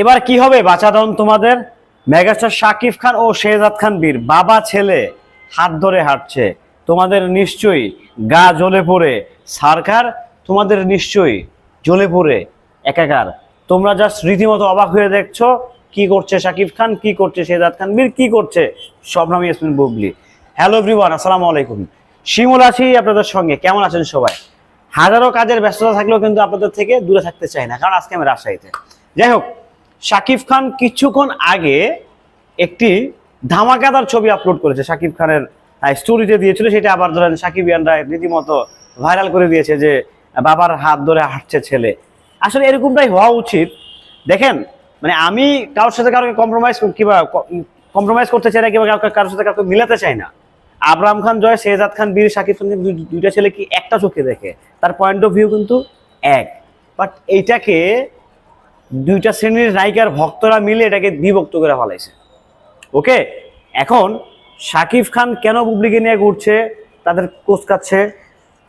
এবার কি হবে? বাচাদন তোমাদের। মেগাস্টার শাকিব খান ও শেহজাদ খান বীর। বাবা, ছেলে হাত ধরে হাঁটছে। তোমাদের নিশ্চয়ই গা জ্বলে পড়ে। সরকার, তোমাদের নিশ্চয়ই জ্বলে পড়ে। একাকার। তোমরা জাস্ট রীতিমতো অবাক হয়ে দেখছ কি করছে শাকিব খান, কি করছে শেহজাদ খান বীর, কি করছে শবনাম ইয়াসমিন বুবলি। হ্যালো এভরিওয়ান আসসালামু আলাইকুম। শিমুল আছি আপনাদের সঙ্গে। কেমন আছেন সবাই? হাজারো কাজের ব্যস্ততা থাকলেও কিন্তু আপনাদের থেকে দূরে থাকতে চাই না, কারণ আজকে আমি রাজশাহীতে। যাই হোক শাকিব খান কিছুক্ষণ আগে একটি ধামাকাদার ছবি আপলোড করেছে। শাকিব খানের স্টোরিতে দিয়েছিল, সেটা আবার ধরেন শাকিব ইয়ানরা রীতিমতো ভাইরাল করে দিয়েছে যে, বাবার হাত ধরে হাঁটছে ছেলে। আসলে এরকমটাই হওয়া উচিত। দেখেন মানে আমি কারোর সাথে কারোকে কম্প্রোমাইজ কিংবা কম্প্রোমাইজ করতে চাই না, কিংবা কাউকে- কারোর সাথে কাউকে মিলাতে চাই না। আবরাম খান, জয় শেহজাদ খান, বীর, শাকিব খান কিন্তু দুইটা ছেলে কি একটা চোখে দেখে? তার পয়েন্ট অফ ভিউ কিন্তু এক। বাট এইটাকে দুইটা শ্রেণির নায়িকার ভক্তরা মিলে এটাকে বিভক্ত করে ফেলাইছে। ওকে? এখন শাকিব খান কেন বুবলিকে নিয়ে ঘুরছে? তাদের কোচ কাচ্ছে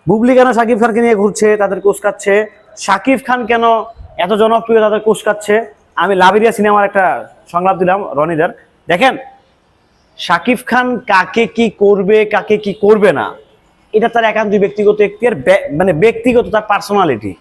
বুবলি কেন শাকিব খানকে নিয়ে ঘুরছে? তাদের কোচ কাচ্ছে শাকিব খান কেন এত জনপ্রিয় তাদের কোচ কাচ্ছে আমি লাভিরিয়া সিনেমার একটা সংলাপ দিলাম, রনিদার। দেখেন শাকিব খান কাকে কি করবে, কাকে কি করবে না, এটা তার একান্ত ব্যক্তিগত ব্য- মানে ব্যক্তিগত, তার পার্সোনালিটি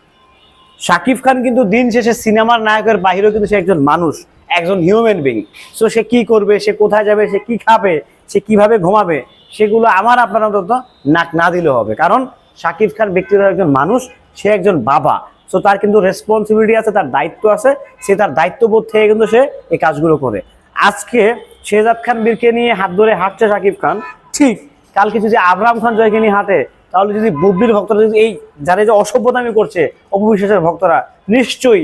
শাকিব খান কিন্তু দিন শেষে সিনেমার নায়কের বাইরেও কিন্তু সে একজন মানুষ, একজন হিউম্যান বিং সো সে কি করবে, সে কোথায় যাবে, সে কি খাবে, সে কীভাবে ঘুমাবে, সেগুলো আমার আপনার অন্তত নাক না দিলে হবে। কারণ শাকিব খান ব্যক্তিগত একজন মানুষ, সে একজন বাবা। সো তার কিন্তু রেসপন্সিবিলিটি আছে, তার দায়িত্ব আছে, সে তার দায়িত্ববোধ থেকে কিন্তু সে এই কাজগুলো করে। আজকে শেহজাদ খান বীরকে নিয়ে হাত ধরে হাঁটছে শাকিব খান। ঠিক, কালকে যদি আবরাম খান জয়কে নিয়ে হাঁটে তাহলে যদি বুবলির ভক্তরা যদি এই যারা যে অসভ্যতামি করছে, অপবিশ্বাসের ভক্তরা, নিশ্চয়ই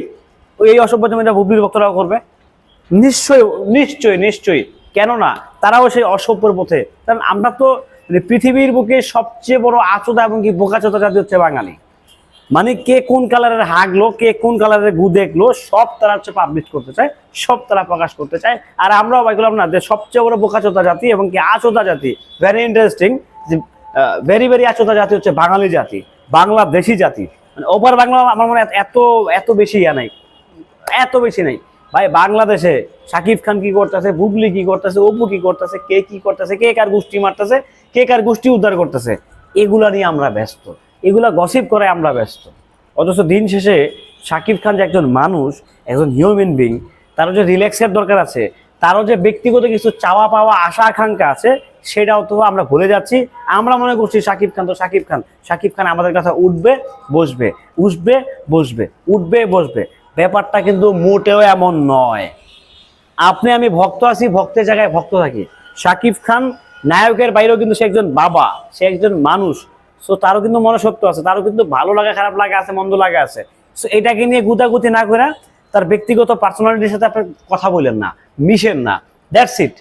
এই অসভ্যতামিটা বুবলির ভক্তরাও করবে? নিশ্চয়ই নিশ্চয়ই নিশ্চয়ই। কেননা, তারাও সেই অসভ্যর পথে। কারণ আমরা তো মানে পৃথিবীর বুকে সবচেয়ে বড় আচোদা এবং কি বোকাচোদা জাতি হচ্ছে বাঙালি। মানে কে কোন কালারের হাগলো কে কোন কালারের গু দেখল সব তারা হচ্ছে পাবলিশ করতে চায়, সব তারা প্রকাশ করতে চায়। আর আমরাও বাইকলাম না যে সবচেয়ে বড় বোকাচোদা জাতি এবং কি আচোদা জাতি। ভেরি ইন্টারেস্টিং যে ভেরি ভেরি আচোদা জাতি হচ্ছে বাঙালি জাতি বাংলাদেশি জাতি। মানে ওভার বাংলা আমার মনে এত এত বেশি ইয়া নাই, এত বেশি নাই। ভাই, বাংলাদেশে শাকিব খান কি করতেছে, বুবলি কি করতেছে, অপু কি করতেছে, কে কি করতেছে, কে কার গোষ্ঠী মারতেছে, কে কার গোষ্ঠী উদ্ধার করতেছে, এগুলা নিয়ে আমরা ব্যস্ত। এগুলা গসিপ করে আমরা ব্যস্ত। অথচ দিন শেষে শাকিব খান যে একজন মানুষ, একজন হিউম্যান বিং তারও যে রিল্যাক্সের দরকার আছে তারও যে ব্যক্তিগত কিছু চাওয়া পাওয়া আশা আকাঙ্ক্ষা আছে, সেটাও তো আমরা ভুলে যাচ্ছি। আমরা মনে করছি শাকিব খান তো শাকিব খান। শাকিব খান আমাদের কাছে উঠবে, বসবে। উঠবে বসবে। উঠবে, বসবে। ব্যাপারটা কিন্তু মোটেও এমন নয়। আপনি, আমি ভক্ত আছি, ভক্তের জায়গায় ভক্ত থাকি। শাকিব খান নায়কের বাইরেও কিন্তু সে একজন বাবা, সে একজন মানুষ। সো তারও কিন্তু মনসত্ব আছে, তারও কিন্তু ভালো লাগা, খারাপ লাগা আছে, মন্দ লাগা আছে। সো এটাকে নিয়ে গুতাগুতি না করে তার ব্যক্তিগত পার্সোনালিটির সাথে আপনি কথা বলেন না, মিশেন না। দ্যাটস ইট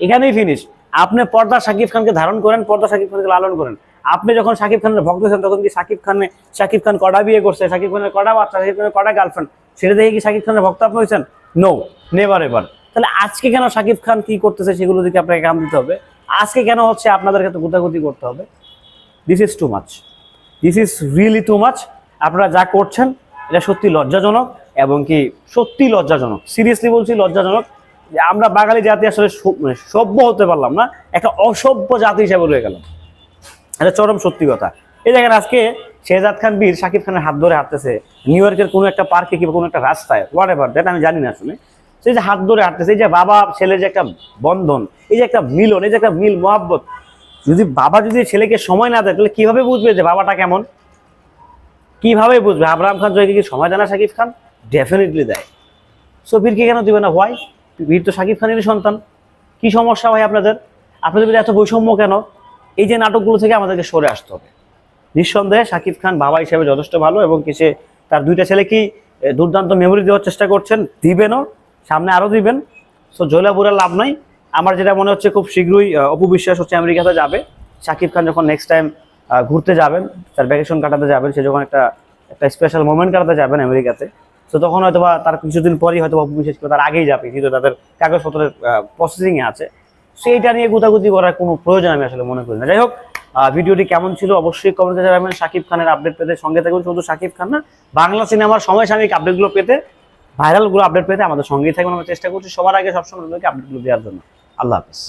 এখানেই ফিনিশ আপনি পর্দা শাকিব খানকে ধারণ করেন, পর্দা শাকিব খানকে লালন করেন। আপনি যখন শাকিব খানের ভক্ত ছিলেন তখন কি শাকিব খানে, শাকিব খান কটা বিয়ে করছে, শাকিব খানের কটা বাচ্চা, শাকিব খানের কটা গার্লফ্রেন্ড সেটা দেখে কি শাকিব খানের ভক্ত আপনি হয়েছেন? নো নেভার এভার তাহলে আজকে কেন শাকিব খান কি করতেছে সেগুলো দিকে আপনাকে কাম দিতে হবে। আজকে কেন হচ্ছে আপনাদের ক্ষেত্রে গুতাগুতি করতে হবে? This is too much this is really too much আপনারা যা করছেন, এটা সত্যি লজ্জাজনক। এবং কি সত্যি লজ্জাজনক। সিরিয়াসলি বলছি লজ্জাজনক যে আমরা বাঙালি জাতি আসলে মানে সভ্য হতে পারলাম না, একটা অসভ্য জাতি হিসেবে রয়ে গেলাম। এটা চরম সত্যি কথা। এই দেখেন আজকে শেহজাদ খান বীর শাকিব খানের হাত ধরে হাঁটতেছে নিউ ইয়র্কের কোনো একটা পার্কে কিংবা কোনো একটা রাস্তায় হোয়াট এভার দ্যাট আমি জানি না আসলে। সেই যে হাত ধরে হাঁটতেছে, এই যে বাবা, ছেলের যে একটা বন্ধন, এই যে একটা মিলন, এই যে একটা মিল, মহাব্বত, যদি বাবা যদি ছেলেকে সময় না দেয়, তাহলে কীভাবে বুঝবে যে বাবাটা কেমন? কীভাবে বুঝবে? আবরাম খান জয়কে কি সময় দেয় না শাকিব খান? ডেফিনেটলি দেয়। সো বীরকে কেন দিবে না? হোয়াই বীর তো শাকিব খানেরই সন্তান। কি সমস্যা হয় আপনাদের? আপনাদের এত বৈষম্য কেন? এই যে নাটকগুলো থেকে আমাদেরকে সরে আসতে হবে। নিঃসন্দেহে শাকিব খান বাবা হিসেবে যথেষ্ট ভালো এবং কি সে তার দুইটা ছেলে কি দুর্দান্ত মেমোরি দেওয়ার চেষ্টা করছেন। দিবেনও সামনে আরও দিবেন। সো জয়লা বুড়া লাভ নাই। আমার যেটা মনে হচ্ছে খুব শীঘ্রই আহ, অপু বিশ্বাস হচ্ছে আমেরিকাতে যাবে। শাকিব খান যখন নেক্সট টাইম ঘুরতে যাবেন তার ভ্যাকেশন কাটাতে যাবেন সে যখন একটা একটা স্পেশাল মোমেন্ট কাটাতে যাবেন আমেরিকাতে তো তখন হয়তো বা তার কিছুদিন পরেই হয়তো বা অপু বিশ্বাস করে তার আগেই যাবে কিন্তু তাদের কাগজপত্রের প্রসেসিংয়ে আছে। সেইটা নিয়ে গুতাগুতি করার কোনো প্রয়োজন আমি আসলে মনে করি না। যাই হোক ভিডিওটি কেমন ছিল অবশ্যই কমেন্টে জানাবেন। শাকিব খানের আপডেট পেতে সঙ্গে থাকুন। শুধু শাকিব খান না, বাংলা সিনেমার সময় সাময়িক আপডেটগুলো পেতে ভাইরালগুলো আপডেট পেতে আমাদের সঙ্গেই থাকবেন আমরা চেষ্টা করছি সবার আগে সবসময় আপডেটগুলো দেওয়ার জন্য। আল্লাহ হাফিজ।